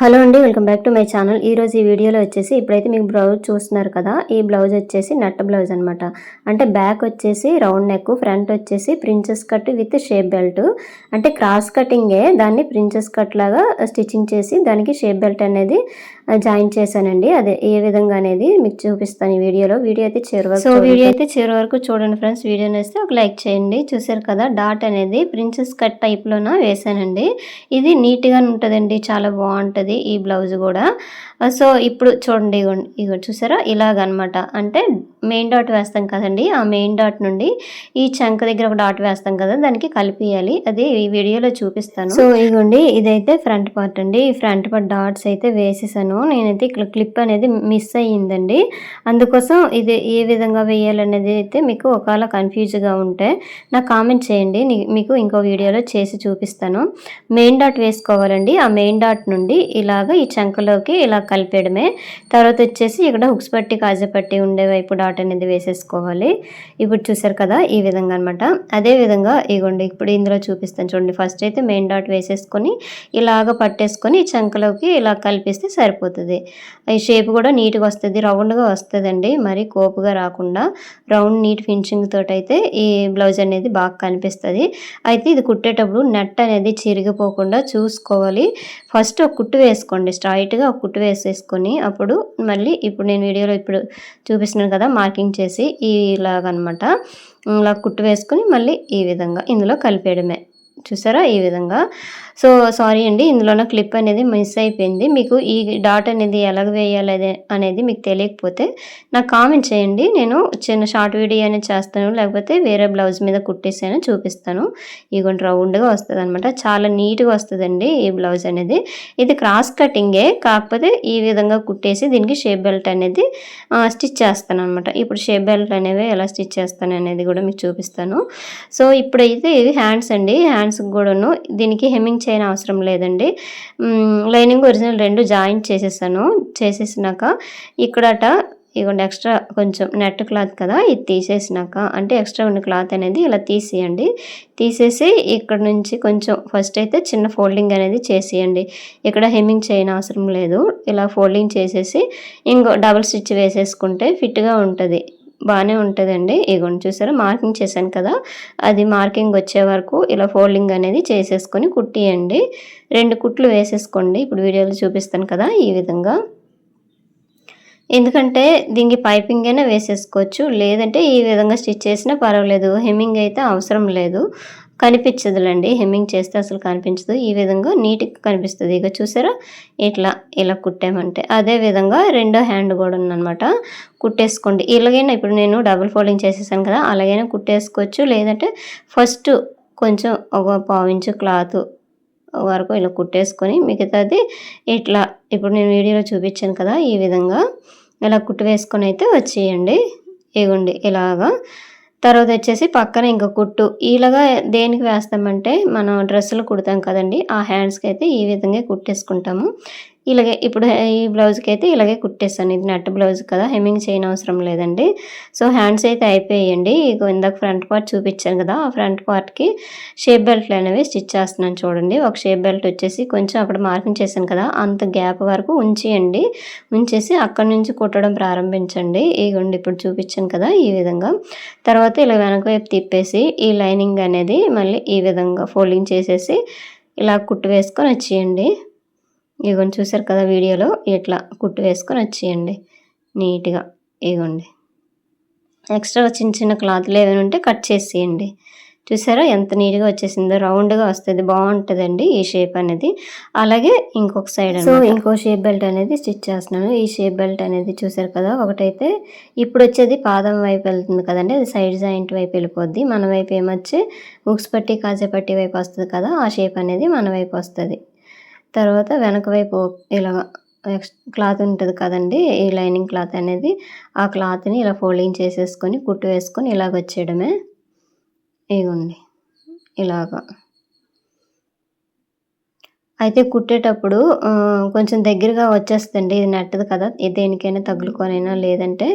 Hello అండి welcome back to my channel. ఈ రోజు ఈ వీడియోలో వచ్చేసి ఇప్పుడైతే మీకు బ్లౌజ్ చూస్తున్నారు కదా ఈ బ్లౌజ్ వచ్చేసి నట్ట బ్లౌజ్ అనమాట అంటే బ్యాక్ వచ్చేసి రౌండ్ నెక్ ఫ్రంట్ వచ్చేసి princess cut with shape belt. అంటే క్రాస్ కటింగే దాన్ని ప్రిన్సెస్ కట్ లాగా స్టిచ్చింగ్ చేసి దానికి షేప్ బెల్ట్ అనేది జాయిన్ చేశానండి. అదే ఏ విధంగా అనేది మీకు చూపిస్తాను ఈ వీడియోలో. వీడియో అయితే చివరి వరకు సో వీడియో అయితే చివరి వరకు చూడండి ఫ్రెండ్స్. వీడియో నేస్తే ఒక లైక్ చేయండి. చూసారు కదా డాట్ అనేది ప్రిన్సెస్ కట్ టైప్లోన వేసానండి ఇది నీట్గా ఉంటుందండి. చాలా బాగుంటుంది ఈ బ్లౌజ్ కూడా. సో ఇప్పుడు చూడండి ఇగో చూసారా? ఇలాగనమాట. అంటే మెయిన్ డాట్ వేస్తాం కదండి. ఆ మెయిన్ డాట్ నుండి ఈ చంక దగ్గర ఒక డాట్ వేస్తాం కదా దానికి కలిపియాలి. అది ఈ వీడియోలో చూపిస్తాను. సో ఇగోండి ఇదైతే ఫ్రంట్ పార్ట్ అండి. ఈ ఫ్రంట్ పార్ట్ డాట్స్ అయితే వేసేసాను. నేనైతే ఇక్కడ క్లిప్ అనేది మిస్ అయ్యిందండి. అందుకోసం ఇది ఏ విధంగా వేయాలనేది అయితే మీకు ఒకవేళ కన్ఫ్యూజ్గా ఉంటే నాకు కామెంట్ చేయండి. మీకు ఇంకో వీడియోలో చేసి చూపిస్తాను. మెయిన్ డాట్ వేసుకోవాలండి. ఆ మెయిన్ డాట్ నుండి ఇలాగ ఈ చంకలోకి ఇలా కలిపేయడమే. తర్వాత వచ్చేసి ఇక్కడ హుక్స్ పట్టి కాజా పట్టి ఉండే వైపు డాట్ అనేది వేసేసుకోవాలి. ఇప్పుడు చూసారు కదా ఈ విధంగా అనమాట అదే విధంగా ఇగోండి ఇప్పుడు ఇందులో చూపిస్తాను చూడండి. ఫస్ట్ అయితే మెయిన్ డాట్ వేసేసుకొని ఇలాగ పట్టేసుకొని ఈ చంకలోకి ఇలా కలిపిస్తే సరిపోతుంది ఈ షేప్ కూడా నీట్గా వస్తుంది రౌండ్గా వస్తుందండి. మరి కోపుగా రాకుండా రౌండ్ నీట్ ఫినిషింగ్ తోటి అయితే ఈ బ్లౌజ్ అనేది బాగా కనిపిస్తుంది. అయితే ఇది కుట్టేటప్పుడు నెట్ అనేది చిరిగిపోకుండా చూసుకోవాలి. ఫస్ట్ ఒక కుట్టు వేసుకోండి స్ట్రైట్గా ఒక కుట్టు వేసేసుకొని అప్పుడు మళ్ళీ ఇప్పుడు నేను వీడియోలో ఇప్పుడు చూపిస్తున్నాను కదా మార్కింగ్ చేసి ఇలాగనమాట. ఇలా కుట్టు వేసుకొని మళ్ళీ ఈ విధంగా ఇందులో కలిపేయడమే. చూసారా? ఈ విధంగా. సో సారీ అండి ఇందులోన క్లిప్ అనేది మిస్ అయిపోయింది. మీకు ఈ డాట్ అనేది ఎలాగ వేయాలి అనేది మీకు తెలియకపోతే నాకు కామెంట్ చేయండి. నేను చిన్న షార్ట్ వీడియో అనేది చేస్తాను లేకపోతే వేరే బ్లౌజ్ మీద కుట్టేసాను చూపిస్తాను. ఇగోండి రౌండ్గా వస్తుంది అనమాట చాలా నీట్గా వస్తుందండి ఈ బ్లౌజ్ అనేది. ఇది క్రాస్ కటింగే కాకపోతే ఈ విధంగా కుట్టేసి దీనికి షేప్ బెల్ట్ అనేది స్టిచ్ చేస్తాను అనమాట ఇప్పుడు షేప్ బెల్ట్ అనేవి ఎలా స్టిచ్ చేస్తాను అనేది కూడా మీకు చూపిస్తాను. సో ఇప్పుడైతే ఇది హ్యాండ్స్ అండి. హ్యాండ్స్కి కూడాను దీనికి హెమ్మింగ్ చేయని అవసరం లేదండి. లైనింగ్ ఒరిజినల్ రెండు జాయింట్ చేసేసాను. చేసేసినాక ఇక్కడట ఇగోండి ఎక్స్ట్రా కొంచెం నెట్ క్లాత్ కదా ఇది తీసేసినాక అంటే ఎక్స్ట్రా ఉన్న క్లాత్ అనేది ఇలా తీసేయండి. తీసేసి ఇక్కడ నుంచి కొంచెం ఫస్ట్ అయితే చిన్న ఫోల్డింగ్ అనేది చేసేయండి. ఇక్కడ హెమ్మింగ్ చేయని అవసరం లేదు. ఇలా ఫోల్డింగ్ చేసేసి ఇంకో డబుల్ స్టిచ్ వేసేసుకుంటే ఫిట్గా ఉంటుంది. బాగానే ఉంటుందండి. ఇగోండి చూసారా? మార్కింగ్ చేశాను కదా? అది మార్కింగ్ వచ్చే వరకు ఇలా ఫోల్డింగ్ అనేది చేసేసుకొని కుట్టియండి. రెండు కుట్లు వేసేసుకోండి. ఇప్పుడు వీడియోలో చూపిస్తాను కదా ఈ విధంగా. ఎందుకంటే దీనికి పైపింగ్ అయినా వేసేసుకోవచ్చు. లేదంటే ఈ విధంగా స్టిచ్ చేసినా పర్వాలేదు. హెమ్మింగ్ అయితే అవసరం లేదు. కనిపించదులండి. హెమ్మింగ్ చేస్తే అసలు కనిపించదు. ఈ విధంగా నీట్గా కనిపిస్తుంది. ఇక చూసారా? ఇట్లా ఇలా కుట్టామంటే. అదే విధంగా రెండో హ్యాండ్ కూడా ఉందన్నమాట. కుట్టేసుకోండి. ఇలాగైనా ఇప్పుడు నేను డబుల్ ఫోల్డింగ్ చేసేసాను కదా అలాగైనా కుట్టేసుకోవచ్చు. లేదంటే ఫస్ట్ కొంచెం ఒక పావించు క్లాత్ వరకు ఇలా కుట్టేసుకొని మిగతాది ఇట్లా ఇప్పుడు నేను వీడియోలో చూపించాను కదా ఈ విధంగా ఇలా కుట్టు వేసుకొని అయితే వచ్చేయండి. ఇగోండి ఇలాగా తర్వాత వచ్చేసి పక్కన ఇంకా కుట్టు. ఇలాగా దేనికి వేస్తామంటే మనం డ్రెస్సులు కుడతాం కదండి ఆ హ్యాండ్స్కి అయితే ఈ విధంగా కుట్టేసుకుంటాము. ఇలాగే ఇప్పుడు ఈ బ్లౌజ్కి అయితే ఇలాగే కుట్టేస్తాను. ఇది నట్ బ్లౌజ్ కదా హెమ్మింగ్ చేయని అవసరం లేదండి. సో హ్యాండ్స్ అయితే అయిపోయాయండి. ఇక ఇందాక ఫ్రంట్ పార్ట్ చూపించాను కదా ఆ ఫ్రంట్ పార్ట్కి షేప్ బెల్ట్లు అనేవి స్టిచ్ చేస్తున్నాను చూడండి. ఒక షేప్ బెల్ట్ వచ్చేసి కొంచెం అక్కడ మార్కింగ్ చేశాను కదా అంత గ్యాప్ వరకు ఉంచేయండి. ఉంచేసి అక్కడ నుంచి కుట్టడం ప్రారంభించండి. ఇగోండి ఇప్పుడు చూపించాను కదా ఈ విధంగా. తర్వాత ఇలా వెనక వైపు తిప్పేసి ఈ లైనింగ్ అనేది మళ్ళీ ఈ విధంగా ఫోల్డింగ్ చేసేసి ఇలా కుట్టు వేసుకొని వచ్చేయండి. ఇగోండి చూసారు కదా వీడియోలో? ఇట్లా కుట్టు వేసుకొని వచ్చేయండి. నీట్గా ఇగోండి. ఎక్స్ట్రా చిన్న చిన్న క్లాత్లు ఏమైనా ఉంటే కట్ చేసేయండి. చూసారా ఎంత నీట్గా వచ్చేసిందో? రౌండ్గా వస్తుంది బాగుంటుందండి ఈ షేప్ అనేది. అలాగే ఇంకొక సైడ్ సో ఇంకో షేప్ బెల్ట్ అనేది స్టిచ్ చేస్తున్నాను. ఈ షేప్ బెల్ట్ అనేది చూసారు కదా ఒకటైతే ఇప్పుడు వచ్చేది పాదం వైపు వెళ్తుంది కదండి అది సైడ్ జాయింట్ వైపు వెళ్ళిపోద్ది. మన వైపు ఏమొచ్చి ఉక్స్ పట్టి కాజే పట్టి వైపు వస్తుంది కదా ఆ షేప్ అనేది మన వైపు వస్తుంది. తర్వాత వెనక వైపు ఇలా క్లాత్ ఉంటుంది కదండి ఈ లైనింగ్ క్లాత్ అనేది ఆ క్లాత్ని ఇలా ఫోల్డింగ్ చేసేసుకొని కుట్టు వేసుకొని ఇలాగ వచ్చేయడమే. ఇగోండి. ఇలాగా. అయితే కుట్టేటప్పుడు కొంచెం దగ్గరగా వచ్చేస్తుంది ఇది నెట్టదు కదా ఇది దేనికైనా తగులుకొనైనా లేదంటే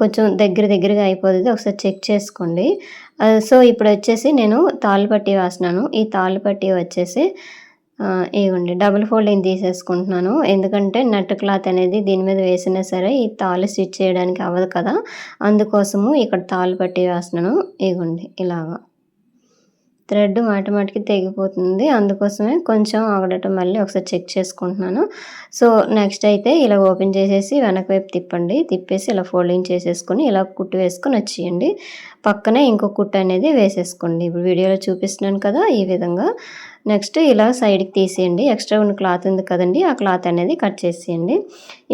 కొంచెం దగ్గర దగ్గరగా అయిపోతుంది ఒకసారి చెక్ చేసుకోండి. సో ఇప్పుడు వచ్చేసి నేను తాళ్ళు పట్టి వేస్తున్నాను. ఈ తాళ్ళు పట్టి వచ్చేసి ఇవ్వండి డబుల్ ఫోల్డింగ్ తీసేసుకుంటున్నాను. ఎందుకంటే నెట్ క్లాత్ అనేది దీని మీద వేసినా సరే ఈ తాళి స్టిచ్ చేయడానికి అవ్వదు కదా. అందుకోసము ఇక్కడ తాళ్ళు పట్టి వేస్తున్నాను. ఇవ్వండి ఇలాగా. థ్రెడ్ మాట మాటికి తెగిపోతుంది. అందుకోసమే కొంచెం ఆగడటం మళ్ళీ ఒకసారి చెక్ చేసుకుంటున్నాను. సో నెక్స్ట్ అయితే ఇలా ఓపెన్ చేసేసి వెనక వైపు తిప్పండి. తిప్పేసి ఇలా ఫోల్డింగ్ చేసేసుకొని ఇలా కుట్టు వేసుకొని వచ్చేయండి. పక్కనే ఇంకో కుట్టు అనేది వేసేసుకోండి. ఇప్పుడు వీడియోలో చూపిస్తున్నాను కదా ఈ విధంగా. నెక్స్ట్ ఇలా సైడ్కి తీసేయండి. ఎక్స్ట్రా ఉన్న క్లాత్ ఉంది కదండి ఆ క్లాత్ అనేది కట్ చేసేయండి.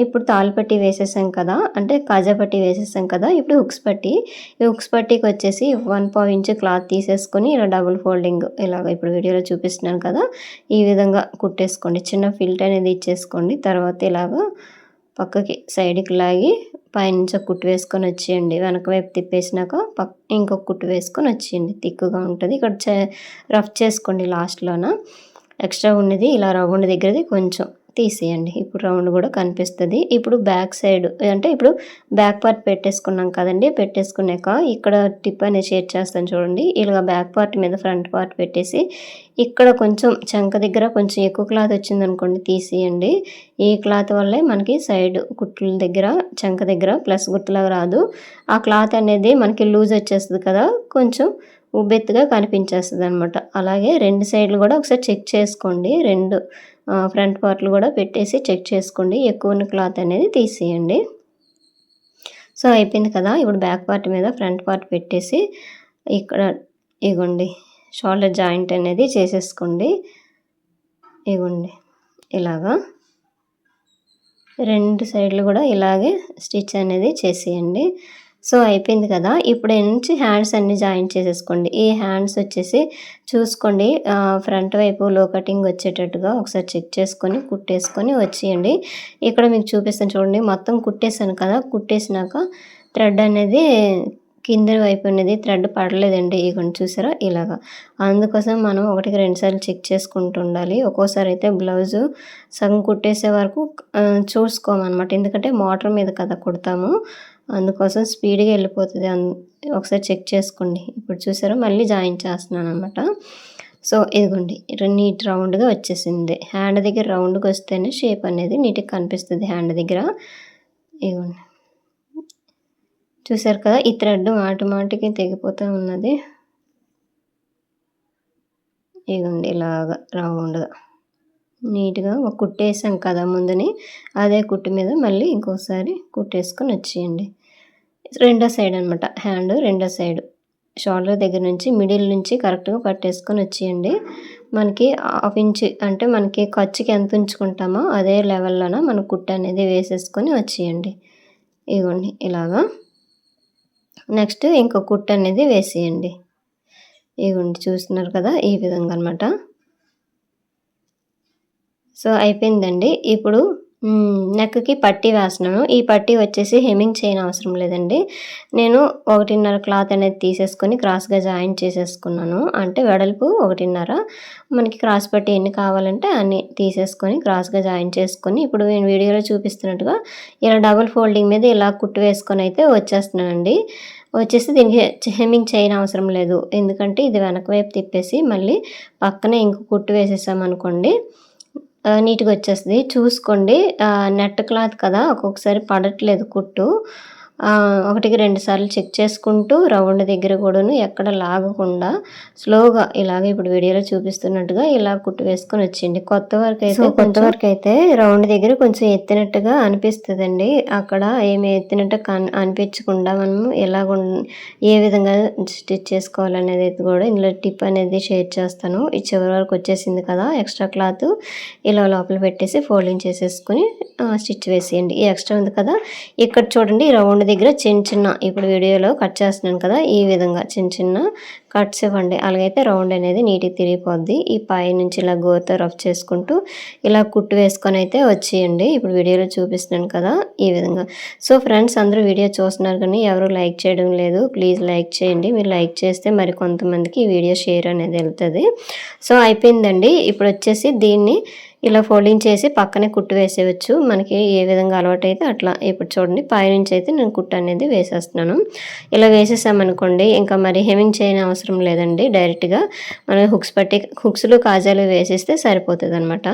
ఇప్పుడు తాళ్ళు పట్టి వేసేసాం కదా అంటే కాజా పట్టి వేసేసాం కదా ఇప్పుడు హుక్స్ పట్టి ఈ హుక్స్ పట్టీకి వచ్చేసి వన్ పావు ఇంచ్ క్లాత్ తీసేసుకొని ఇలా డబుల్ ఫోల్డింగ్ ఇలాగ ఇప్పుడు వీడియోలో చూపిస్తున్నాను కదా ఈ విధంగా కుట్టేసుకోండి. చిన్న ఫిల్ట్ అనేది ఇచ్చేసుకోండి. తర్వాత ఇలాగా పక్కకి సైడ్కి లాగి పైనుంచి ఒక కుట్టు వేసుకొని వచ్చేయండి. వెనక వైపు తిప్పేసినాక పక్ ఇంకొక కుట్టు వేసుకొని వచ్చేయండి. తిక్కుగా ఉంటుంది. ఇక్కడ చే రఫ్ చేసుకోండి లాస్ట్లోన. ఎక్స్ట్రా ఉన్నది ఇలా రౌండ్ దగ్గరది కొంచెం తీసేయండి. ఇప్పుడు రౌండ్ కూడా కనిపిస్తుంది. ఇప్పుడు బ్యాక్ సైడ్ అంటే ఇప్పుడు బ్యాక్ పార్ట్ పెట్టేసుకున్నాం కదండి. పెట్టేసుకున్నాక ఇక్కడ టిప్ అనేది షేర్ చేస్తాను చూడండి. ఇలా బ్యాక్ పార్ట్ మీద ఫ్రంట్ పార్ట్ పెట్టేసి ఇక్కడ కొంచెం చంక దగ్గర కొంచెం ఎక్కువ క్లాత్ వచ్చింది అనుకోండి తీసేయండి. ఈ క్లాత్ వల్లే మనకి సైడ్ కుట్ల దగ్గర చంక దగ్గర ప్లస్ గుర్తులాగా రాదు. ఆ క్లాత్ అనేది మనకి లూజ్ వచ్చేస్తుంది కదా. కొంచెం ఉబ్బెత్తుగా కనిపించేస్తుంది అనమాట అలాగే రెండు సైడ్లు కూడా ఒకసారి చెక్ చేసుకోండి. రెండు ఫ్రంట్ పార్ట్లు కూడా పెట్టేసి చెక్ చేసుకోండి. ఎక్కువ ఉన్న క్లాత్ అనేది తీసేయండి. సో అయిపోయింది కదా. ఇప్పుడు బ్యాక్ పార్ట్ మీద ఫ్రంట్ పార్ట్ పెట్టేసి ఇక్కడ ఇగోండి షోల్డర్ జాయింట్ అనేది చేసేసుకోండి. ఇగోండి ఇలాగా రెండు సైడ్లు కూడా ఇలాగే స్టిచ్ అనేది చేసేయండి. సో అయిపోయింది కదా. ఇప్పుడు నుంచి హ్యాండ్స్ అన్ని జాయిన్ చేసేసుకోండి. ఈ హ్యాండ్స్ వచ్చేసి చూసుకోండి. ఫ్రంట్ వైపు లో కటింగ్ వచ్చేటట్టుగా ఒకసారి చెక్ చేసుకొని కుట్టేసుకొని వచ్చేయండి. ఇక్కడ మీకు చూపిస్తాను చూడండి. మొత్తం కుట్టేసాను కదా. కుట్టేసినాక థ్రెడ్ అనేది కింద వైపు అనేది థ్రెడ్ పడలేదండి. ఇక్కడ చూసారా? ఇలాగా. అందుకోసం మనం ఒకటికి రెండుసార్లు చెక్ చేసుకుంటూ ఉండాలి. ఒక్కోసారి అయితే బ్లౌజు సగం కుట్టేసే వరకు చూసుకోమన్నమాట. ఎందుకంటే మోటార్ మీద కదా కుడతాము. అందుకోసం స్పీడ్గా వెళ్ళిపోతుంది ఒకసారి చెక్ చేసుకోండి. ఇప్పుడు చూసారా? మళ్ళీ జాయిన్ చేస్తున్నాను అనమాట సో ఇదిగోండి. నీట్ రౌండ్గా వచ్చేసింది. హ్యాండ్ దగ్గర రౌండ్గా వస్తేనే షేప్ అనేది నీట్గా కనిపిస్తుంది హ్యాండ్ దగ్గర. ఇదిగోండి. చూసారు కదా? ఈ థ్రెడ్ ఆటోమేటిక్గా మాటికి తెగిపోతూ ఉన్నది. ఇదిగోండి ఇలాగా రౌండ్గా. నీట్గా ఒక కుట్టేసాం కదా ముందుని అదే కుట్టు మీద మళ్ళీ ఇంకోసారి కుట్టేసుకొని వచ్చేయండి. రెండో సైడ్ అనమాట హ్యాండ్ రెండో సైడ్. షోల్డర్ దగ్గర నుంచి మిడిల్ నుంచి కరెక్ట్గా పట్టేసుకొని వచ్చేయండి. మనకి హాఫ్ ఇంచ్ అంటే మనకి ఖర్చుకి ఎంత ఉంచుకుంటామో అదే లెవెల్లోన మన కుట్టు అనేది వేసేసుకొని వచ్చేయండి. ఇదిగోండి ఇలాగా. నెక్స్ట్ ఇంకో కుట్టు అనేది వేసేయండి. ఇదిగోండి చూస్తున్నారు కదా ఈ విధంగా అనమాట సో అయిపోయిందండి. ఇప్పుడు నెక్కి పట్టీ వేస్తున్నాను. ఈ పట్టీ వచ్చేసి హెమింగ్ చేయని అవసరం లేదండి. నేను ఒకటిన్నర క్లాత్ అనేది తీసేసుకొని క్రాస్గా జాయిన్ చేసేసుకున్నాను. అంటే వెడల్పు ఒకటిన్నర. మనకి క్రాస్ పట్టీ ఎన్ని కావాలంటే అన్ని తీసేసుకొని క్రాస్గా జాయిన్ చేసుకొని ఇప్పుడు నేను వీడియోలో చూపిస్తున్నట్టుగా ఇలా డబుల్ ఫోల్డింగ్ మీద ఇలా కుట్టు వేసుకొని అయితే వచ్చేస్తున్నానండి. వచ్చేసి దీనికి హెమ్మింగ్ చేయని అవసరం లేదు. ఎందుకంటే ఇది వెనక వైపు తిప్పేసి మళ్ళీ పక్కనే ఇంకో కుట్టు వేసేసామనుకోండి నీట్గా వచ్చేస్తుంది. చూసుకోండి. నెట్ క్లాత్ కదా ఒక్కొక్కసారి పడట్లేదు కుట్టు. ఒకటికి రెండు సార్లు చెక్ చేసుకుంటూ రౌండ్ దగ్గర కూడాను ఎక్కడ లాగకుండా స్లోగా ఇలాగ ఇప్పుడు వీడియోలో చూపిస్తున్నట్టుగా ఇలా కుట్టు వేసుకొని వచ్చింది కొత్త వరకు అయితే కొత్త వరకు అయితే రౌండ్ దగ్గర కొంచెం ఎత్తినట్టుగా అనిపిస్తుందండి. అక్కడ ఏమి ఎత్తినట్టు అనిపించకుండా మనము ఎలాగ ఏ విధంగా స్టిచ్ చేసుకోవాలనేది కూడా ఇందులో టిప్ అనేది షేర్ చేస్తాను. ఈ చివరి వరకు వచ్చేసింది కదా ఎక్స్ట్రా క్లాత్ ఇలా లోపల పెట్టేసి ఫోల్డింగ్ చేసేసుకుని స్టిచ్ వేసేయండి. ఈ ఎక్స్ట్రా ఉంది కదా ఇక్కడ చూడండి రౌండ్ దగ్గర చిన్న చిన్న ఇప్పుడు వీడియోలో కట్ చేస్తున్నాను కదా ఈ విధంగా చిన్న చిన్న కట్స్ ఇవ్వండి. అలాగైతే రౌండ్ అనేది నీట్గా తిరిగిపోద్ది. ఈ పై నుంచి ఇలా గోతో రఫ్ చేసుకుంటూ ఇలా కుట్టు వేసుకొని అయితే వచ్చేయండి. ఇప్పుడు వీడియోలో చూపిస్తున్నాను కదా ఈ విధంగా. సో ఫ్రెండ్స్ అందరూ వీడియో చూస్తున్నారు కానీ ఎవరు లైక్ చేయడం లేదు. ప్లీజ్ లైక్ చేయండి. మీరు లైక్ చేస్తే మరి కొంతమందికి ఈ వీడియో షేర్ అనేది వెళ్తుంది. సో అయిపోయిందండి. ఇప్పుడు వచ్చేసి దీన్ని ఇలా ఫోల్డింగ్ చేసి పక్కనే కుట్టు వేసేయచ్చు. మనకి ఏ విధంగా అలవాటు అయితే అట్లా. ఇప్పుడు చూడండి పైనుంచి అయితే నేను కుట్టు అనేది వేసేస్తున్నాను. ఇలా వేసేసామనుకోండి ఇంకా మరి హెమింగ్ చేయని అవసరం లేదండి. డైరెక్ట్గా మనం హుక్స్ పట్టి హుక్స్లు కాజాలు వేసేస్తే సరిపోతుంది అనమాట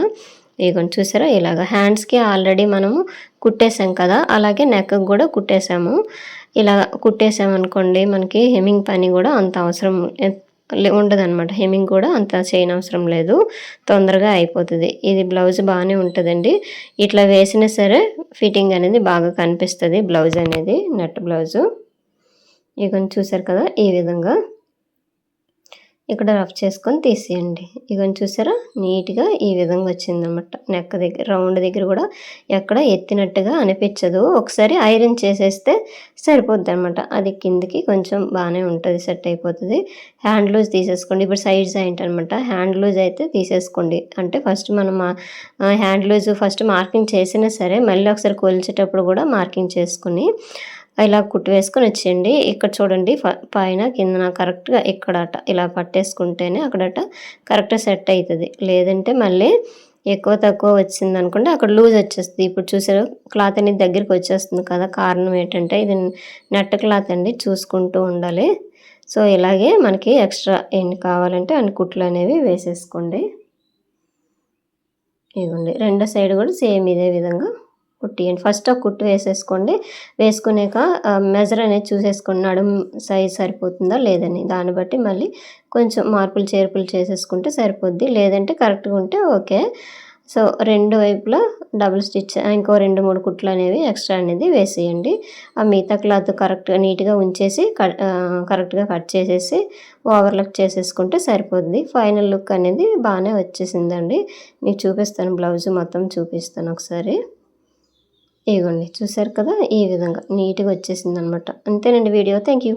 ఇగోండి చూసారా? ఇలాగ హ్యాండ్స్కి ఆల్రెడీ మనము కుట్టేసాం కదా అలాగే నెక్ కూడా కుట్టేసాము. ఇలా కుట్టేసామనుకోండి మనకి హెమింగ్ పని కూడా అంత అవసరం ఉండదు అనమాట హెమింగ్ కూడా అంత చేయని అవసరం లేదు. తొందరగా అయిపోతుంది. ఇది బ్లౌజ్ బాగానే ఉంటుందండి. ఇట్లా వేసినా సరే ఫిట్టింగ్ అనేది బాగా కనిపిస్తుంది బ్లౌజ్ అనేది నెట్ బ్లౌజు. ఇక చూసారు కదా ఈ విధంగా. ఇక్కడ రఫ్ చేసుకొని తీసేయండి. ఇవన్నీ చూసారా? నీట్గా ఈ విధంగా వచ్చిందనమాట నెక్ దగ్గర రౌండ్ దగ్గర కూడా ఎక్కడ ఎత్తినట్టుగా అనిపించదు. ఒకసారి ఐరన్ చేసేస్తే సరిపోద్ది అనమాట అది కిందికి కొంచెం బాగానే ఉంటుంది సెట్ అయిపోతుంది. హ్యాండ్ లూజ్ తీసేసుకోండి. ఇప్పుడు సైజ్ ఏంటనమాట హ్యాండ్ లూజ్ అయితే తీసేసుకోండి. అంటే ఫస్ట్ మనం హ్యాండ్ లూజ్ ఫస్ట్ మార్కింగ్ చేసినా సరే మళ్ళీ ఒకసారి కొలిచేటప్పుడు కూడా మార్కింగ్ చేసుకుని ఇలా కుట్టు వేసుకొని వచ్చేయండి. ఇక్కడ చూడండి పైన కింద కరెక్ట్గా ఇక్కడట ఇలా పట్టేసుకుంటేనే అక్కడట కరెక్ట్గా సెట్ అవుతుంది లేదంటే మళ్ళీ ఎక్కువ తక్కువ వచ్చింది అనుకుంటే అక్కడ లూజ్ వచ్చేస్తుంది. ఇప్పుడు చూసారు క్లాత్ అనేది దగ్గరికి వచ్చేస్తుంది కదా. కారణం ఏంటంటే ఇది నెట్ క్లాత్ అండి చూసుకుంటూ ఉండాలి. సో ఇలాగే మనకి ఎక్స్ట్రా ఎన్ని కావాలంటే అన్ని కుట్లు అనేవి వేసేసుకోండి. ఇవ్వండి. రెండో సైడ్ కూడా సేమ్ ఇదే విధంగా కుట్టియండి ఫస్ట్ ఒక కుట్టు వేసేసుకోండి. వేసుకునేక మెజర్ అనేది చూసేసుకోండి. నడుము సైజ్ సరిపోతుందా లేదని. దాన్ని బట్టి మళ్ళీ కొంచెం మార్పులు చేర్పులు చేసేసుకుంటే సరిపోద్ది. లేదంటే కరెక్ట్గా ఉంటే ఓకే. సో రెండు వైపులా డబుల్ స్టిచ్ ఇంకో రెండు మూడు కుట్లు అనేవి ఎక్స్ట్రా అనేది వేసేయండి. ఆ మిగతా క్లాత్ కరెక్ట్గా నీట్గా ఉంచేసి కరెక్ట్గా కట్ చేసేసి ఓవర్లక్ చేసేసుకుంటే సరిపోద్ది. ఫైనల్ లుక్ అనేది బాగానే వచ్చేసిందండి. మీకు చూపిస్తాను బ్లౌజ్ మొత్తం చూపిస్తాను ఒకసారి. ఇదిగోండి చూసారు కదా? ఈ విధంగా నీట్గా వచ్చేసింది అనమాట అంతేనండి వీడియో. Thank you